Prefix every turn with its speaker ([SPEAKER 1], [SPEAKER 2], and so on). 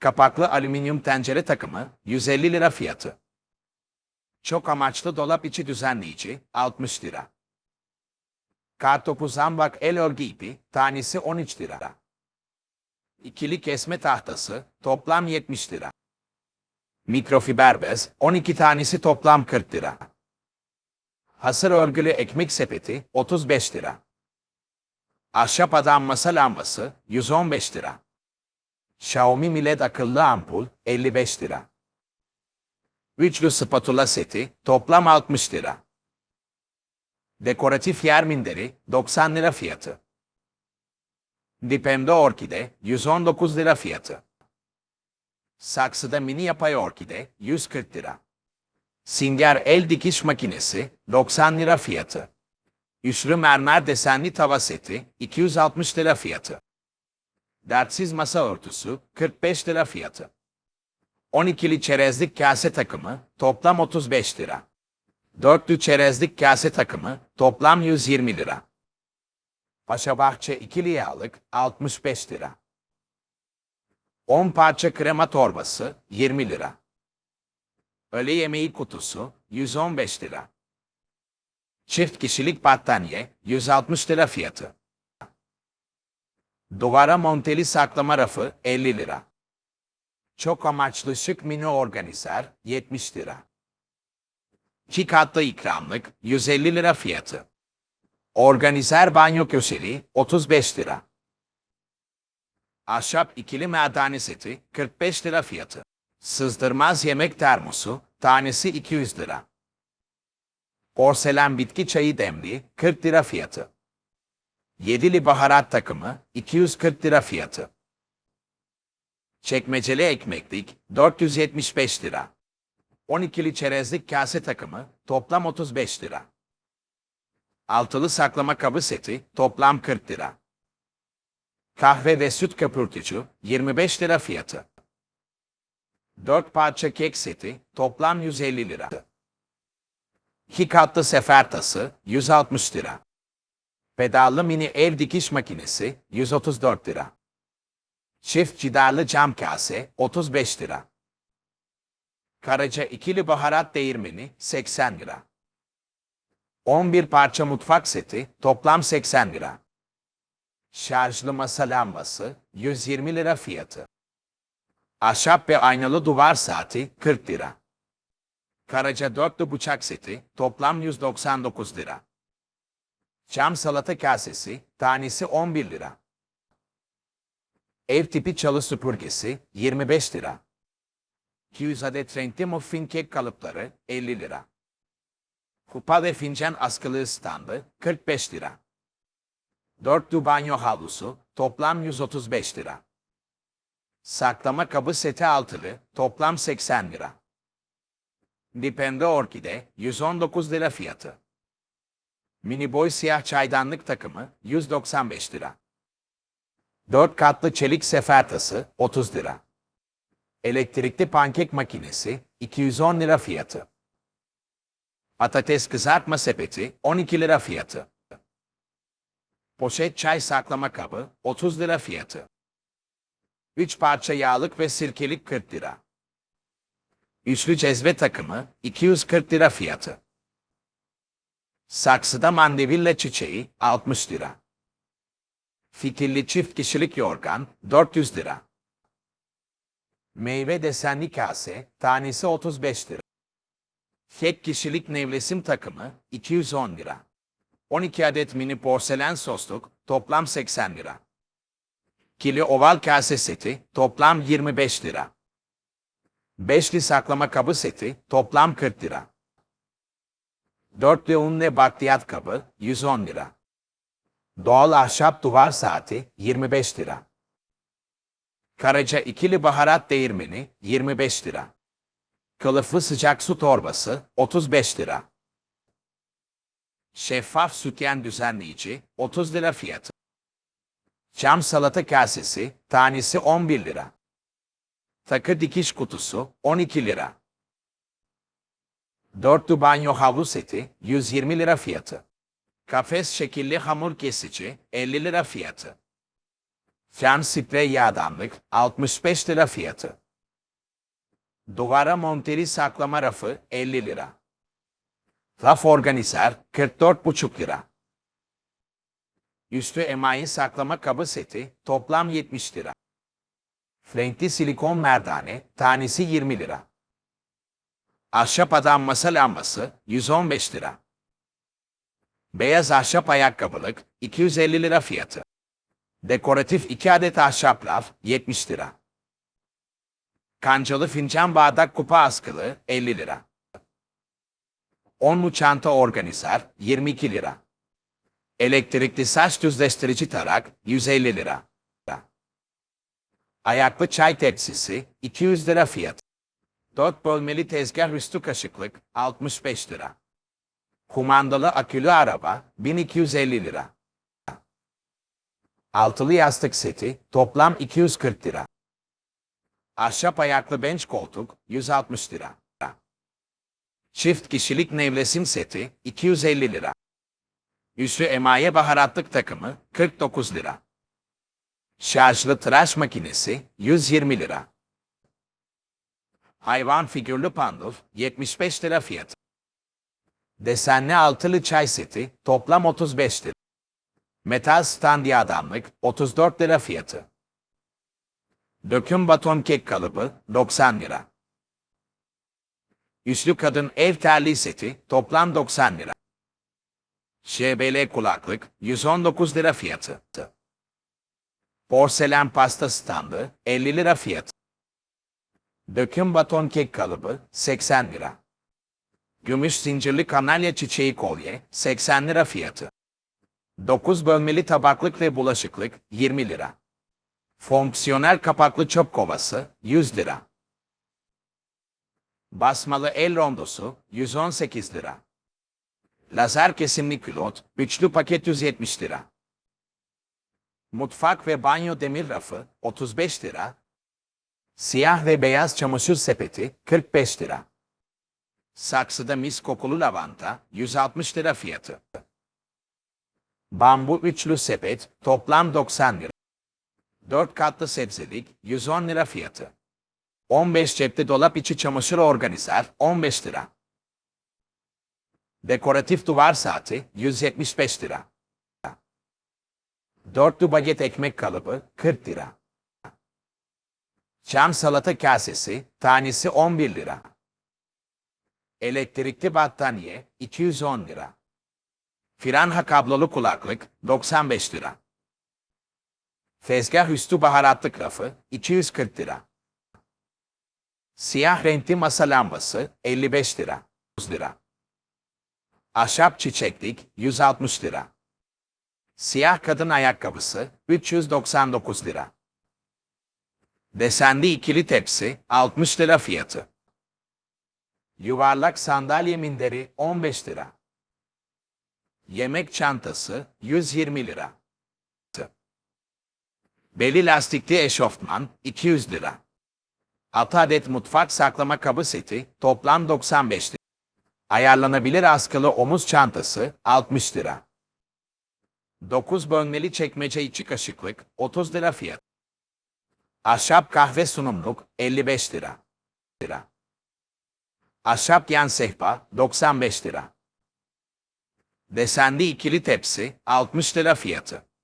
[SPEAKER 1] Kapaklı alüminyum tencere takımı 150 lira fiyatı. Çok amaçlı dolap içi düzenleyici 60 lira. Kartopu zambak el örgü ipi tanesi 13 lira. İkili kesme tahtası toplam 70 lira. Mikrofiber bez 12 tanesi toplam 40 lira. Hasır örgülü ekmek sepeti 35 lira. Ahşap adam masa lambası 115 lira. Xiaomi LED akıllı ampul 55 lira. Üçlü spatula seti toplam 60 lira. Dekoratif yer minderi 90 lira fiyatı. Dipemde orkide 119 lira fiyatı. Saksıda mini yapay orkide 140 lira. Singer el dikiş makinesi 90 lira fiyatı. Üçlü mermer desenli tava seti 260 lira fiyatı. Dertsiz masa örtüsü 45 lira fiyatı. 12'li çerezlik kase takımı toplam 35 lira. Dörtlü çerezlik kase takımı toplam 120 lira. Paşabahçe ikili yağlık 65 lira. 10 parça krema torbası 20 lira. Öğle yemeği kutusu 115 lira. Çift kişilik battaniye 160 lira fiyatı. Duvara monteli saklama rafı 50 lira. Çok amaçlı şık mini organizer 70 lira. İki katlı ikramlık 150 lira fiyatı. Organizer banyo köşeli 35 lira. Ahşap ikili merdane seti 45 lira fiyatı. Sızdırmaz yemek termosu tanesi 200 lira. Porselen bitki çayı demliği 40 lira fiyatı. Yedili baharat takımı 240 lira fiyatı. Çekmeceli ekmeklik 475 lira. 12'li çerezlik kase takımı toplam 35 lira. Altılı saklama kabı seti toplam 40 lira. Kahve ve süt köpürtücü 25 lira fiyatı. 4 parça kek seti toplam 150 lira. 2 katlı sefer tası 160 lira. Pedallı mini ev dikiş makinesi 134 lira. Çift cidarlı cam kase 35 lira. Karaca ikili baharat değirmeni 80 lira. 11 parça mutfak seti toplam 80 lira. Şarjlı masa lambası 120 lira fiyatı. Ahşap ve aynalı duvar saati 40 lira. Karaca dörtlü bıçak seti toplam 199 lira. Cam salata kasesi tanesi 11 lira. Ev tipi çalı süpürgesi 25 lira. 200 adet renkli muffin kek kalıpları 50 lira. Kupa ve fincan askılı standı 45 lira. Dörtlü banyo havlusu toplam 135 lira. Saklama kabı seti altılı toplam 80 lira. Dipende orkide 119 lira fiyatı. Mini boy siyah çaydanlık takımı 195 lira. 4 katlı çelik sefer tası 30 lira. Elektrikli pankek makinesi 210 lira fiyatı. Patates kızartma sepeti 12 lira fiyatı. Poşet çay saklama kabı 30 lira fiyatı. 3 parça yağlık ve sirkelik 40 lira. Üçlü cezve takımı 240 lira fiyatı. Saksıda mandevilla çiçeği 60 lira. Fitilli çift kişilik yorgan 400 lira. Meyve desenli kase tanesi 35 lira. Tek kişilik nevresim takımı 210 lira. 12 adet mini porselen sosluk toplam 80 lira. Kili oval kase seti toplam 25 lira. Beşli saklama kabı seti toplam 40 lira. Dörtlü unle bakliyat kabı 110 lira. Doğal ahşap duvar saati 25 lira. Karaca ikili baharat değirmeni 25 lira. Kılıflı sıcak su torbası 35 lira. Şeffaf sütyen düzenleyici 30 lira fiyatı. Cam salata kasesi tanesi 11 lira. Takı dikiş kutusu 12 lira. Dörtlü banyo havlu seti 120 lira fiyatı. Kafes şekilli hamur kesici 50 lira fiyatı. Fan sprey yağdanlık 65 lira fiyatı. Duvara monteli saklama rafı 50 lira. Raf organizer 44,5 lira. Üstü emayi saklama kabı seti toplam 70 lira. Renkli silikon merdane tanesi 20 lira. Ahşap adam masa lambası 115 lira. Beyaz ahşap ayakkabılık 250 lira fiyatı. Dekoratif 2 adet ahşap raf 70 lira. Kancalı fincan bardak kupa askılı 50 lira. Onlu çanta organizer 22 lira. Elektrikli saç düzleştirici tarak 150 lira. Ayaklı çay tepsisi 200 lira fiyat. 4 bölmeli tezgah üstü kaşıklık 65 lira. Kumandalı akülü araba 1250 lira. Altılı yastık seti toplam 240 lira. Ahşap ayaklı bench koltuk 160 lira. Çift kişilik nevresim seti 250 lira. Üstü emaye baharatlık takımı 49 lira. Şarjlı tıraş makinesi 120 lira. Hayvan figürlü panduf 75 lira fiyatı. Desenli altılı çay seti toplam 35 lira. Metal standy adamlık 34 lira fiyatı. Döküm baton kek kalıbı 90 lira. Üslü kadın ev terliği seti toplam 90 lira. ŞBL kulaklık 119 lira fiyatı. Porselen pasta standı 50 lira fiyatı. Döküm baton kek kalıbı 80 lira. Gümüş zincirli kanalya çiçeği kolye 80 lira fiyatı. 9 bölmeli tabaklık ve bulaşıklık 20 lira. Fonksiyonel kapaklı çöp kovası 100 lira. Basmalı el rondosu 118 lira. Lazer kesimli külot üçlü paket 170 lira. Mutfak ve banyo demir rafı 35 lira. Siyah ve beyaz çamaşır sepeti 45 lira. Saksıda mis kokulu lavanta 160 lira fiyatı. Bambu üçlü sepet toplam 90 lira. 4 katlı sebzelik 110 lira fiyatı. 15 cepte dolap içi çamaşır organizer 15 lira. Dekoratif duvar saati 175 lira. Dörtlü baget ekmek kalıbı 40 lira. Çam salata kasesi tanesi 11 lira. Elektrikli battaniye 210 lira. Firanha kablolu kulaklık 95 lira. Tezgah üstü baharatlık rafı 240 lira. Siyah renkli masa lambası 55 lira. 100 lira. Ahşap çiçeklik 160 lira. Siyah kadın ayakkabısı 399 lira. Desenli ikili tepsi 60 lira fiyatı. Yuvarlak sandalye minderi 15 lira. Yemek çantası 120 lira. Beli lastikli eşofman 200 lira. 6 adet mutfak saklama kabı seti toplam 95 lira. Ayarlanabilir askılı omuz çantası 60 lira. 9 bölmeli çekmece içi kaşıklık 30 lira fiyat. Ahşap kahve sunumluk 55 lira. lira. Ahşap yan sehpa 95 lira. Desenli ikili tepsi 60 lira fiyatı.